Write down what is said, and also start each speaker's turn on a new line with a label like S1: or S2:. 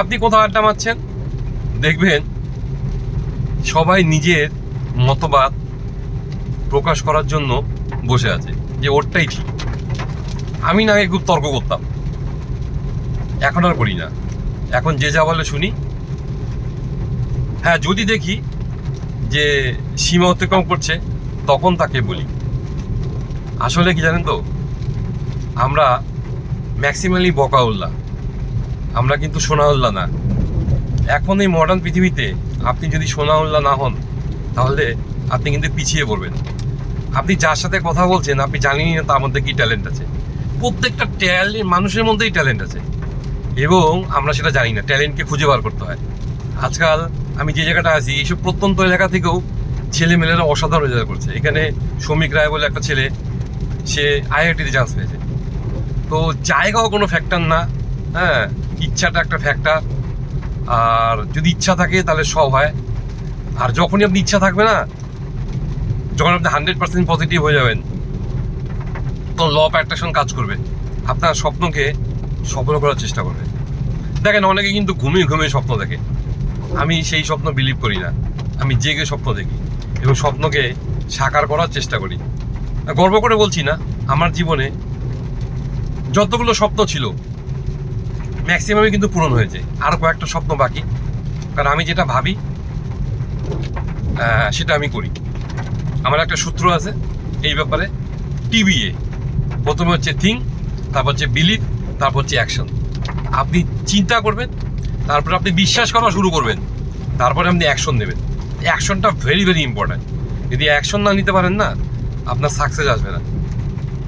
S1: আপনি কোথাও আড্ডা মারছেন? দেখবেন সবাই নিজের মতবাদ প্রকাশ করার জন্য বসে আছে, যে ওরটাই ঠিক। আমি না খুব তর্ক করতাম। এখন আর করি না। এখন যে যা বলে শুনি। হ্যাঁ যদি দেখি যে সীমা অতিক্রম করছে, তখন তাকে বলি। আসলে কি জানেন তো? আমরা ম্যাক্সিমালি বকাউল্লা আমরা কিন্তু সোনা সোনাউল্লা না। এখন এই মডার্ন পৃথিবীতে আপনি যদি সোনা সোনাউল্লা না হন, তাহলে আপনি কিন্তু পিছিয়ে পড়বেন। আপনি যার সাথে কথা বলছেন, আপনি জানেনই না তার মধ্যে কি ট্যালেন্ট আছে। প্রত্যেকটা ট্যালেন্ট মানুষের মধ্যেই ট্যালেন্ট আছে। এবং আমরা সেটা জানি না ট্যালেন্টকে খুঁজে বার করতে হয়। আজকাল আমি যে জায়গাটা আছি, এইসব প্রত্যন্ত এলাকা থেকেও ছেলেমেয়েরা অসাধারণ রেজাল্ট করছে। এখানে শ্রমিক রায় বলে একটা ছেলে, সে আইআইটিতে চান্স পেয়েছে। তো জায়গাও কোনো ফ্যাক্টর না হ্যাঁ ইচ্ছাটা একটা ফ্যাক্টর আর যদি ইচ্ছা থাকে, তাহলে সব হয়। আর যখনই আপনি ইচ্ছা থাকবে না, যখন আপনি হান্ড্রেড পার্সেন্ট পজিটিভ হয়ে যাবেন, তখন ল অফ অ্যাট্রাকশন কাজ করবে। আপনার স্বপ্নকে সফল করার চেষ্টা করবে। দেখেন, অনেকে কিন্তু ঘুমিয়ে ঘুমিয়ে স্বপ্ন দেখে। আমি সেই স্বপ্ন বিলিভ করি না। আমি জেগে স্বপ্ন দেখি এবং স্বপ্নকে সাকার করার চেষ্টা করি। গর্ব করে বলছি না, আমার জীবনে যতগুলো স্বপ্ন ছিল ম্যাক্সিমামই কিন্তু পূরণ হয়েছে আর কয়েকটা স্বপ্ন বাকি। কারণ আমি যেটা ভাবি সেটা আমি করি। আমার একটা সূত্র আছে এই ব্যাপারে। টিবিএ প্রথমে হচ্ছে থিং তারপর হচ্ছে বিলিভ তারপর হচ্ছে অ্যাকশন আপনি চিন্তা করবেন, তারপরে আপনি বিশ্বাস করা শুরু করবেন, তারপরে আপনি অ্যাকশন নেবেন। অ্যাকশনটা ভেরি ভেরি ইম্পর্ট্যান্ট যদি অ্যাকশন না নিতে পারেন না, আপনার সাকসেস আসবে না।